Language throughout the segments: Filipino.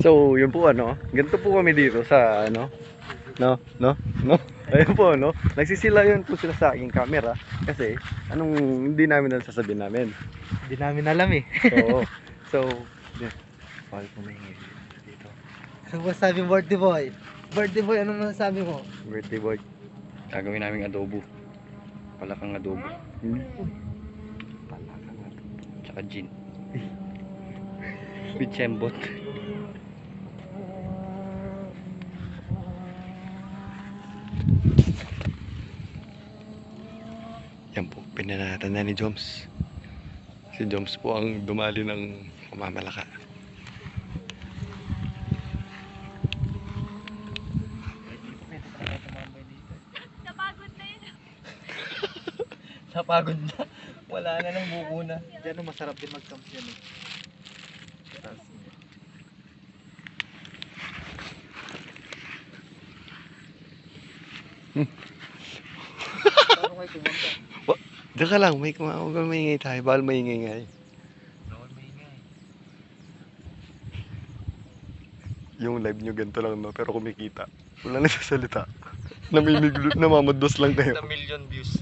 So, yun po ano, ganito po kami dito sa ano, no, no, no. Ayun po no, nagsisila yun po sila sa aking camera kasi anong hindi namin na sasabihin namin. Hindi namin alam eh. So, so. Bawal po maingay dito. Ano masasabi mo, birthday boy? Birthday boy, ano masasabi mo? Birthday boy. Gagawin namin adobo. Palakang adobo. Hmm? Palakang adobo. Tsaka gin. With chembot. Pinanatan na ni Joms. Si Joms po ang dumali ng pamamalaka. Napagod na yun. Napagod na. Wala na ng buko na. Diyan masarap din mag-camp yan eh. Taas niya. Parang may kumanta. Diyan ka lang, may kuma- huwag kang maingay tayo. Bawal maingay nga eh. Bawal maingay. Yung live nyo ganito lang no, pero kumikita. Wala nagsasalita. Namimiglo, namamados lang kayo. Na million views.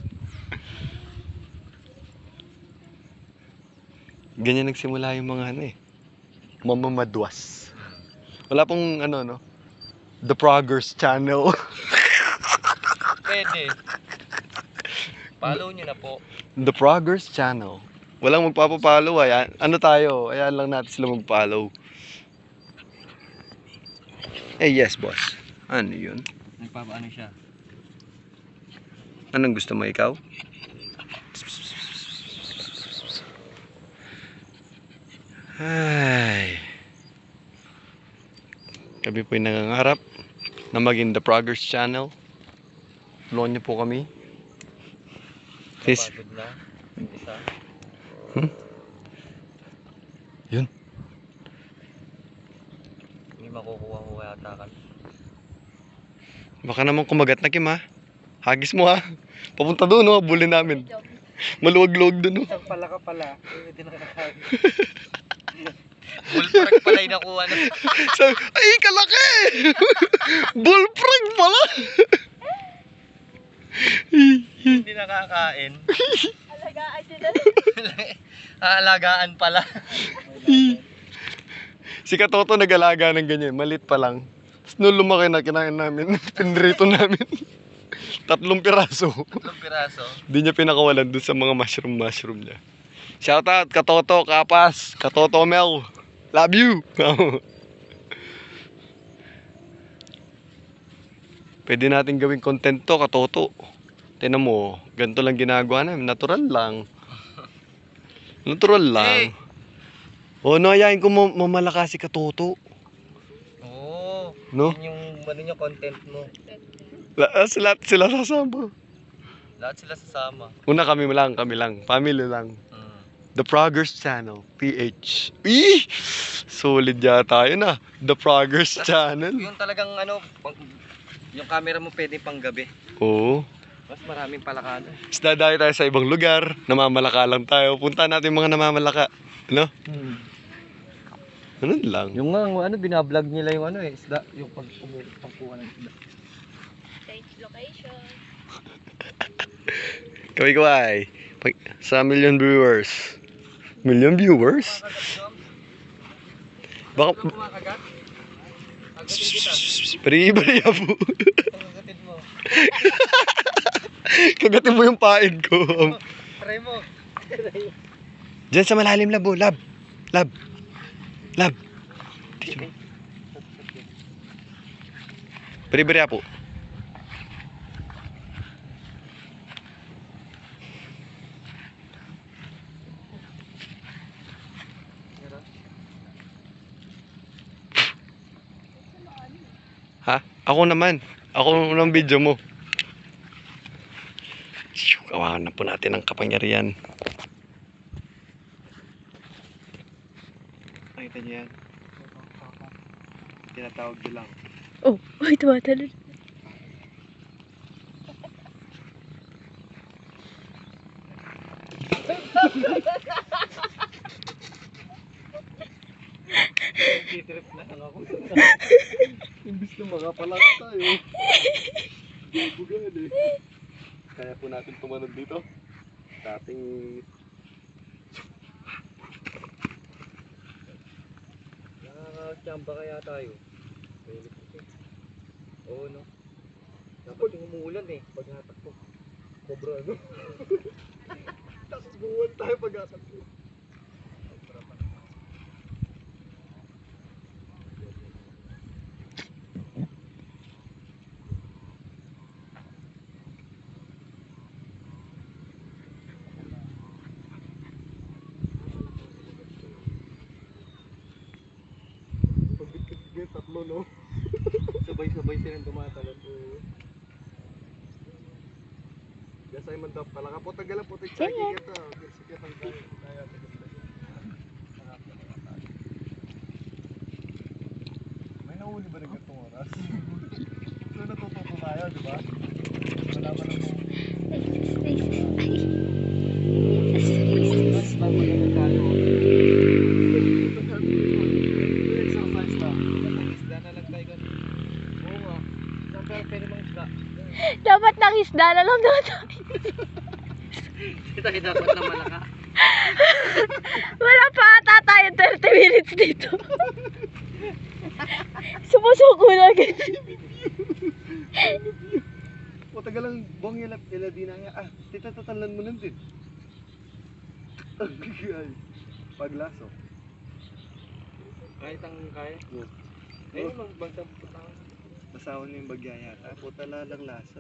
Ganyan nagsimula yung mga ano eh. Mamamadwas. Wala pong ano no. The Proggers channel. Pwede. Follow nyo na po. The Proggers channel. Walang magpapapalo ayan. Ano tayo? Ayan lang natin sila magpollow. Eh yes boss. Ano yun? Nagpapaano siya? Anong gusto mo ikaw? Ay. Kami po yung nangangarap na maging The Progress Channel. Tulungan niyo po kami. Sis, Napagod na. Isa. Hmm? Yun. Hindi makukuha ko yata ka. baka naman kumagat na Kim ha. Hagis mo ha. Papunta doon no, bulin namin. Maluwag-luwag doon no. Isang pala ka pala. Pwede na kakain. Bullfrog pala yung nakuha na. Ay kalaki! Bullfrog pala! Hindi nakakain. Alagaan sila. Aalagaan pala. Si Katoto nag-alaga ng ganyan, malit pa lang. Tapos nung lumaki na, kinain namin, pinrito namin. Tatlong piraso. Tatlong piraso. Di niya pinakawalan dun sa mga mushroom-mushroom niya. Shout out, Katoto, Kapas, Katoto Mel. Love you! Pwede natin gawing content to, Katoto. Tinan mo, ganito lang ginagawa namin. Natural lang. Natural lang. Hey! O, no, ayayin ko mamalakas si Katoto. Oo. No? Yun yung ano yung content mo. La, sila, sila sasama. Lahat sila sasama. Una kami lang, kami lang. Family lang. Mm. The Progress Channel, PH. Ih! Solid yata yun ah. The Progress Channel. Yung talagang ano, pang, yung camera mo pwede pang gabi. Oo. Mas maraming palakano. Tapos dadayo tayo sa ibang lugar. Namamalaka lang tayo. Punta natin yung mga namamalaka. Ano? Hmm. Ganun lang. Yung nga, ano, binablog nila yung ano eh, isda, yung pag pagkuha ng isda. Change location. Kaway kaway. Pag, sa million viewers. Million viewers? Baka... kumakagat? Agatin kita. Pari-pari po. Agatin mo. Kagatin mo yung pain ko. Try mo. Diyan sa malalim labo. Lab. Lab. Lab. Pari-pari po. Ha? Ako naman. Ako ng video mo. Shoo, Kawahan na po natin ang kapangyarihan. Nakita niyo yan? Tinatawag nyo lang. Oh, ay, tumatalon. Nagtitrip na lang ako. Imbis na makapalak tayo. Bugan eh. Kaya po natin tumanod dito. Sa ating... Nakakachamba kaya tayo. Kasi. Oo, no? Dapat yung umuulan eh. Pag natakbo. Sobra, no? Tapos buwan tayo pag-asap ko. Tatlo, no? Sabay-sabay silang tumatalon. Oo. Yes, ay mandap pala ka po tagalan po tayo Sige. kita. Sige tang kaya kaya May nahuli ba rin itong oras? So natututo tayo, di ba? Wala pa na po. Mas maganda tayo. Exercise na. Isda na lang tayo ganun. Oo nga. Saan tayo pwede mang isda? Dapat nang isda na lang tayo. Hindi tayo dapat na malaka. Wala pa ata tayo 30 minutes dito. Sumusuko na agad. O taga lang buwang yun ila di na nga. Ah, tita tatalan mo lang din. Ay, Paglaso. Kahit ang kaya. Oo. Ayun naman, bagsang putang. Basawan mo yung bagya yata. Puta lalang laso.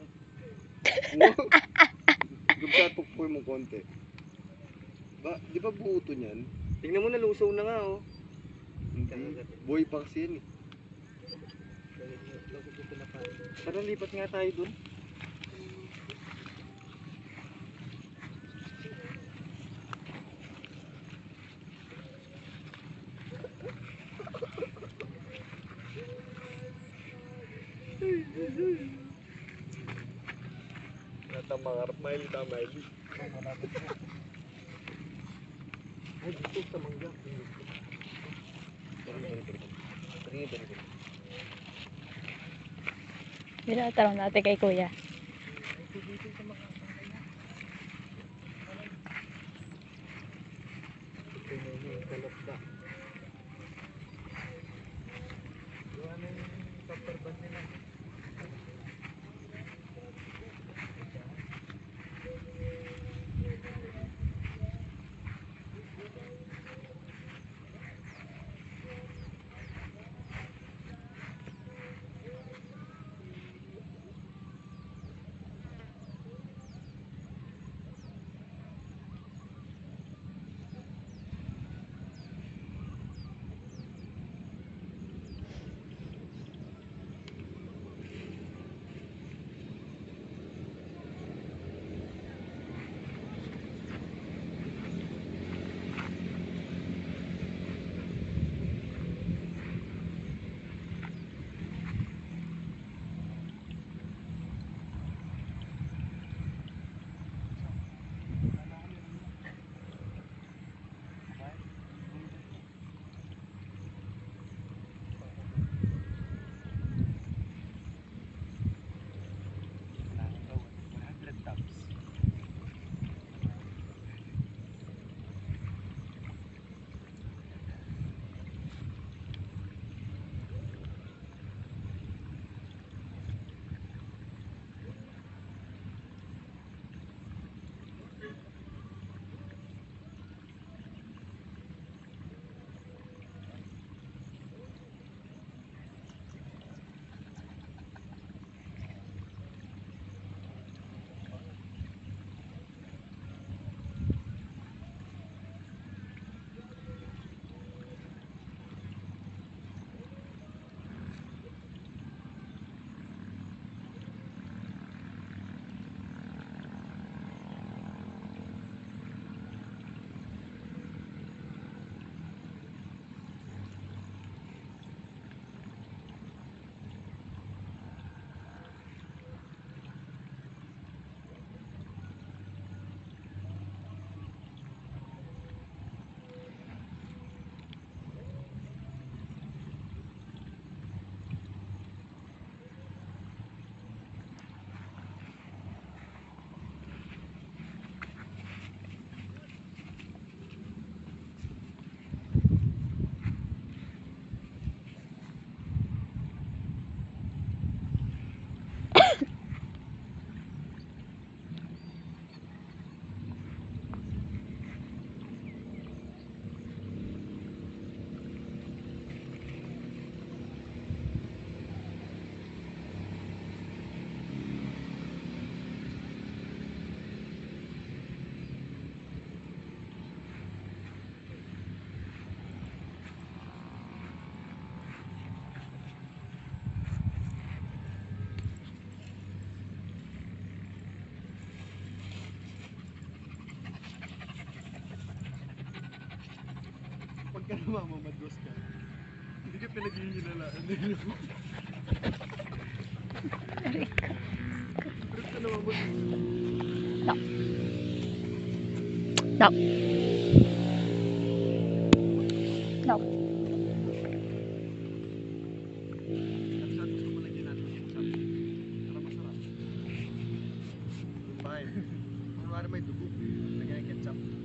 Gumsa pukpuy mo konti. Ba, di ba buo to niyan? Tingnan mo na, lusaw na nga oh. Hindi. Boy pa kasi yan eh. Tara, lipat nga tayo dun. Mile ta mile. Ay, gusto sa mangga. Binatanong natin kay kuya. Ito ka na mamamadlos ka. Hindi ka pinaghihinalaan. Trip ka na mamamadlos. No. No. Kapsat. Para may dugo. Lagyan ketchup.